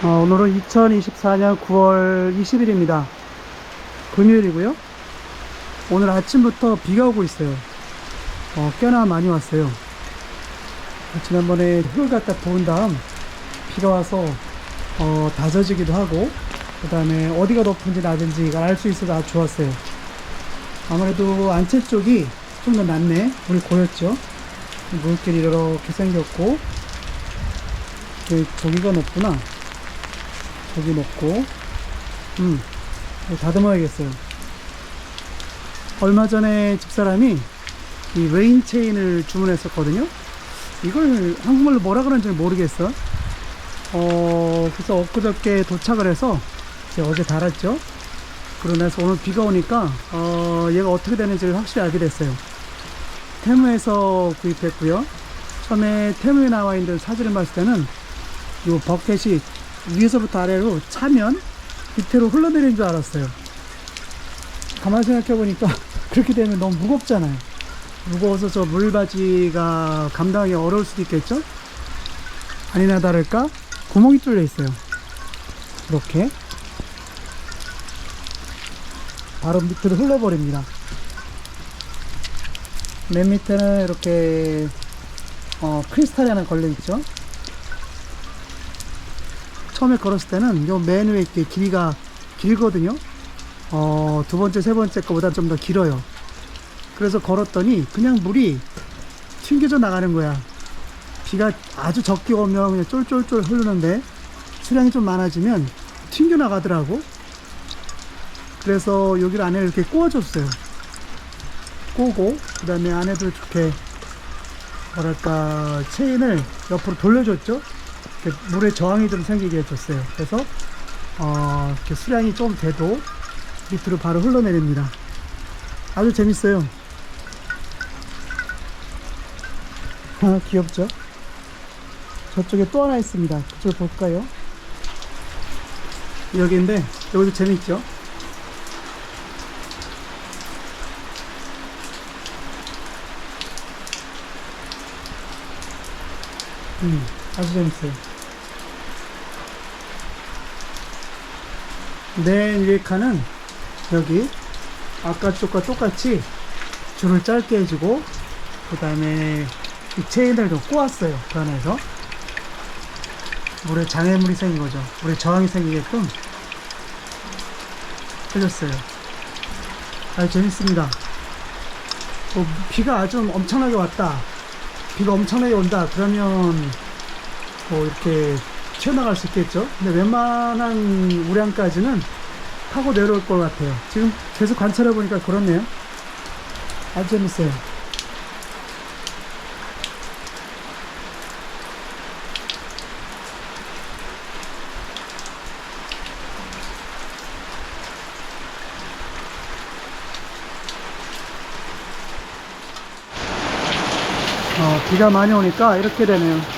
어, 오늘은 2024년 9월 20일입니다. 금요일이고요. 오늘 아침부터 비가 오고 있어요. 어, 꽤나 많이 왔어요. 지난번에 흙을 갖다 부은 다음 비가 와서 어, 다져지기도 하고 그 다음에 어디가 높은지 낮은지가 알수 있어서 아주 좋았어요. 아무래도 안채 쪽이 좀더 낫네. 물이 고였죠. 물길이 이렇게 생겼고 그 저기가 높구나. 저기 높고 음 다듬어야겠어요. 얼마 전에 집사람이 이 레인 체인을 주문했었거든요. 이걸 한국말로 뭐라 그러는지 모르겠어. 어, 그래서 엊그저께 도착을 해서 이제 어제 달았죠. 그러면서 오늘 비가 오니까 어, 얘가 어떻게 되는지를 확실히 알게 됐어요. 테무에서 구입했고요. 처음에 테무에 나와 있는 사진을 봤을 때는 이 버켓이 위에서부터 아래로 차면 밑으로 흘러내리는 줄 알았어요. 가만히 생각해 보니까 그렇게 되면 너무 무겁잖아요. 무거워서 저 물바지가 감당하기 어려울 수도 있겠죠? 아니나 다를까 구멍이 뚫려 있어요. 이렇게 바로 밑으로 흘러버립니다. 맨 밑에는 이렇게 어, 크리스탈이 하나 걸려 있죠. 처음에 걸었을 때는 요맨 위에 이렇게 길이가 길거든요. 어, 두 번째, 세 번째 거보다 좀 더 길어요. 그래서 걸었더니 그냥 물이 튕겨져 나가는 거야. 비가 아주 적게 오면 그냥 쫄쫄쫄 흐르는데 수량이 좀 많아지면 튕겨 나가더라고. 그래서 여기를 안에 이렇게 꼬아줬어요. 꼬고 그 다음에 안에도 이렇게 뭐랄까 체인을 옆으로 돌려줬죠. 이렇게 물에 저항이 좀 생기게 해줬어요. 그래서 어, 이렇게 수량이 좀 돼도 밑으로 바로 흘러내립니다. 아주 재밌어요. 아, 귀엽죠? 저쪽에 또 하나 있습니다. 그쪽 볼까요? 여기인데, 여기도 재밌죠? 음, 아주 재밌어요. 맨 위에 칸은 여기 아까 쪽과 똑같이 줄을 짧게 해주고 그 다음에 이 체인을 좀 꼬았어요 그 안에서. 물에 장애물이 생긴 거죠. 물에 저항이 생기게끔 해줬어요. 아주 재밌습니다. 뭐 비가 아주 엄청나게 왔다. 비가 엄청나게 온다. 그러면 뭐 이렇게 튀어나갈 수 있겠죠? 근데 웬만한 우량까지는 타고 내려올 것 같아요. 지금 계속 관찰해 보니까 그렇네요. 아주 재밌어요. 어, 비가 많이 오니까 이렇게 되네요